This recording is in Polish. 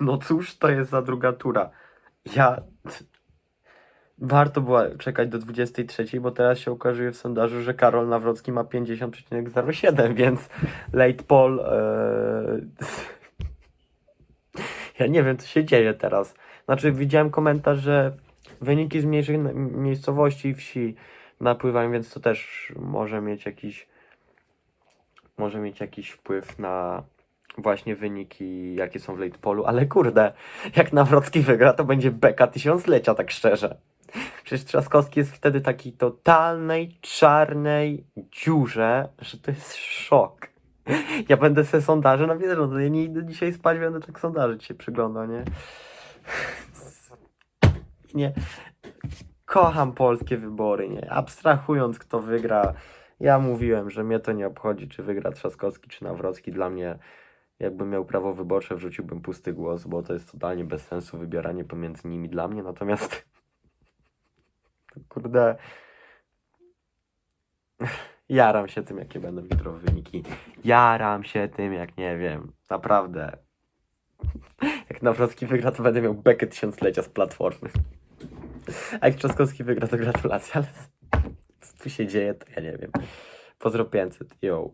No cóż to jest za druga tura? Ja... Warto było czekać do 23, bo teraz się okazuje w sondażu, że Karol Nawrocki ma 50,07, więc late poll... Eee... Ja nie wiem, co się dzieje teraz. Znaczy, widziałem komentarz, że wyniki z mniejszych miejscowości i wsi napływają, więc to też może mieć jakiś może mieć jakiś wpływ na właśnie wyniki, jakie są w late polu, ale kurde, jak Nawrocki wygra, to będzie beka tysiąclecia, tak szczerze. Przecież Trzaskowski jest wtedy takiej totalnej, czarnej dziurze, że to jest szok. Ja będę se sondaże na wiedzę, no ja nie idę dzisiaj spać, będę tak sondaże dzisiaj przyglądał, nie? Nie. Kocham polskie wybory, nie? Abstrahując kto wygra, ja mówiłem, że mnie to nie obchodzi, czy wygra Trzaskowski, czy Nawrocki. Dla mnie, jakbym miał prawo wyborcze, wrzuciłbym pusty głos, bo to jest totalnie bez sensu wybieranie pomiędzy nimi dla mnie. Natomiast, kurde, jaram się tym, jakie będą jutro wyniki. Jaram się tym, jak nie wiem, naprawdę. Jak Nawrocki wygra, to będę miał bekę tysiąclecia z platformy. A jak Trzaskowski wygra, to gratulacje, ale co tu się dzieje, to ja nie wiem. Pozdro 500, yo.